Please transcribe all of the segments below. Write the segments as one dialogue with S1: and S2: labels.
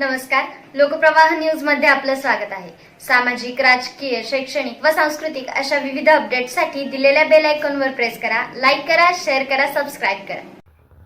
S1: नमस्कार. लोकप्रवाह न्यूजमध्ये आपलं स्वागत आहे. सामाजिक राजकीय शैक्षणिक व सांस्कृतिक अशा विविध अपडेटसाठी दिलेल्या बेल आयकॉनवर प्रेस करा लाईक करा शेअर करा सबस्क्राईब करा.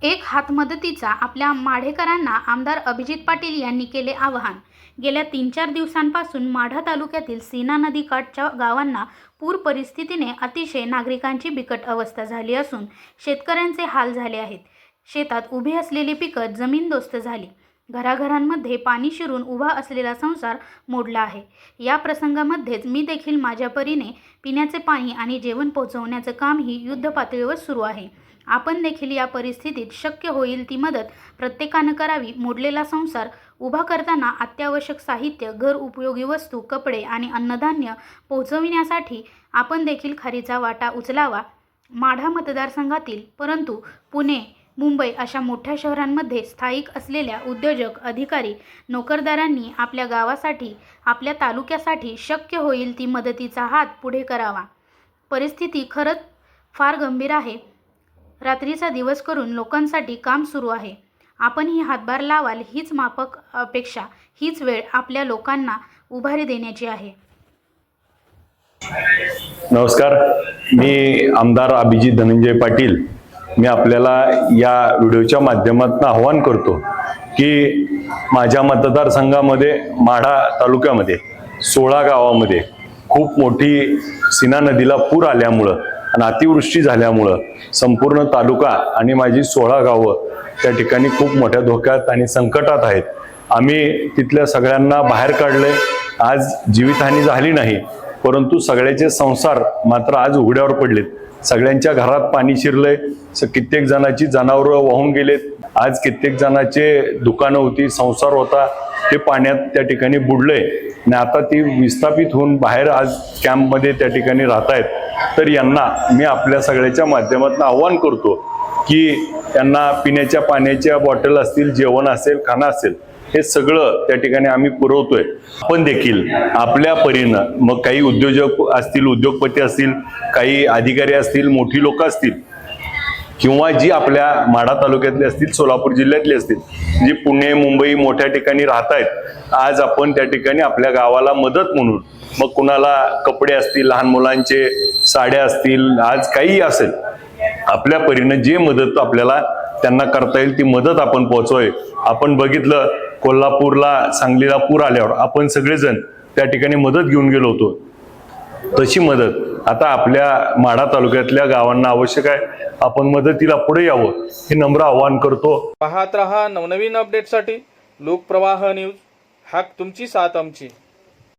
S2: एक हात मदतीचा आपल्या माढेकरांना आमदार अभिजित पाटील यांनी केले आवाहन. गेल्या तीन चार दिवसांपासून माढा तालुक्यातील सीना नदीकाठच्या गावांना पूर परिस्थितीने अतिशय नागरिकांची बिकट अवस्था झाली असून शेतकऱ्यांचे हाल झाले आहेत. शेतात उभी असलेली पिकं जमीनदोस्त झाली. घराघरांमध्ये पाणी शिरून उभा असलेला संसार मोडला आहे. या प्रसंगामध्येच मी देखील माझ्या परीने पिण्याचे पाणी आणि जेवण पोहोचवण्याचं कामही युद्ध पातळीवर सुरू आहे. आपण देखील या परिस्थितीत शक्य होईल ती मदत प्रत्येकानं करावी. मोडलेला संसार उभा करताना अत्यावश्यक साहित्य घर उपयोगी वस्तू कपडे आणि अन्नधान्य पोहोचविण्यासाठी आपण देखील खारीचा वाटा उचलावा. माढा मतदारसंघातील परंतु पुणे मुंबई अशा मोठ्या शहरांमध्ये स्थायिक असलेल्या उद्योजक अधिकारी नोकरदारांनी आपल्या गावासाठी आपल्या तालुक्यासाठी शक्य होईल ती मदतीचा हात पुढे करावा. परिस्थिती खरंच फार गंभीर आहे. रात्रीचा दिवस करून लोकांसाठी काम सुरू आहे. आपणही हातभार लावाल हीच मापक अपेक्षा हीच वेळ आपल्या लोकांना उभारी देण्याची आहे.
S3: नमस्कार. मी आमदार अभिजित धनंजय पाटील. मी आपल्याला या व्हिडिओच्या माध्यमातून आव्हान करतो की माझ्या मतदारसंघामध्ये माढा तालुक्यामध्ये सोळा गावामध्ये खूप मोठी सीना नदीला पूर आल्यामुळं आणि अतिवृष्टी झाल्यामुळं संपूर्ण तालुका आणि माझी सोळा गावं त्या ठिकाणी खूप मोठ्या धोक्यात आणि संकटात आहेत. आम्ही तिथल्या सगळ्यांना बाहेर काढले आज जीवितहानी झाली नाही परंतु सगळ्याचे संसार मात्र आज उघड्यावर पडलेत. सगळ्यांच्या घरात पाणी शिरलंय. स- कित्येक जणांची जनावरं वाहून गेलेत. आज कित्येक जणांचे दुकानं होती संसार होता ते पाण्यात त्या ठिकाणी बुडलंय. आणि आता ती विस्थापित होऊन बाहेर आज कॅम्पमध्ये त्या ठिकाणी राहत आहेत तर यांना मी आपल्या सगळ्याच्या माध्यमातून आव्हान करतो की त्यांना पिण्याच्या पाण्याच्या बॉटल असतील जेवण असेल खाणं असेल हे सगळं त्या ठिकाणी आम्ही पुरवतोय. आपण देखील आपल्या परीनं मग काही उद्योजक असतील उद्योगपती असतील काही अधिकारी असतील मोठी लोक असतील किंवा जी आपल्या माढा तालुक्यातली असतील सोलापूर जिल्ह्यातली असतील जी पुणे मुंबई मोठ्या ठिकाणी राहत आहेत आज आपण त्या ठिकाणी आपल्या गावाला मदत म्हणून मग कुणाला कपडे असतील लहान मुलांचे साड्या असतील आज काही असेल आपल्या परीनं जे मदत आपल्याला त्यांना करता येईल ती मदत आपण पोहोचवय. आपण बघितलं कोल्हापूरला सांगलीला पूर आल्यावर आपण सगळेजण त्या ठिकाणी मदत घेऊन गेलो होतो. तशी मदत आता आपल्या माढा तालुक्यातल्या गावांना आवश्यक आहे. आपण मदतीला पुढे यावं हे नम्र आवाहन करतो.
S4: पाहत रहा नवनवीन अपडेटसाठी लोकप्रवाह न्यूज. हाक तुमची साथ आमची.